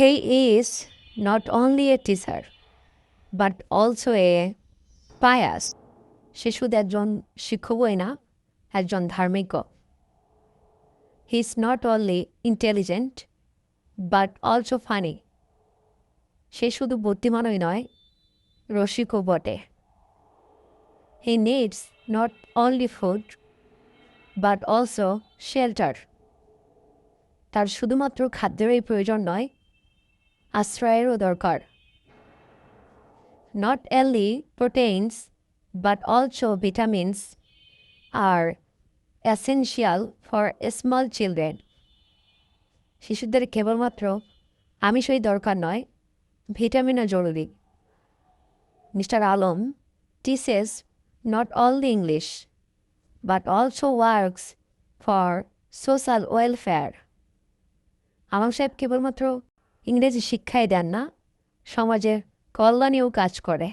He is not only a teacher but also a pious সে শুধু একজন শিক্ষকই না, একজন ধার্মিকও he is not only intelligent but also funny সে শুধু বুদ্ধিমানই নয়, রসিকও বটে। He needs not only food but also shelter তার শুধুমাত্র খাদ্যেরই প্রয়োজন নয় আশ্রয়েরও দরকার। Not only proteins but also vitamins are essential for small children শিশুদের কেবলমাত্র আমিষই দরকার নয়, ভিটামিনও জরুরি। Mister Alam teaches not only English but also works for social welfare Alam সাহেব কেবলমাত্র ইংরেজি শিক্ষাই দেন না সমাজের কল্যাণেও কাজ করে।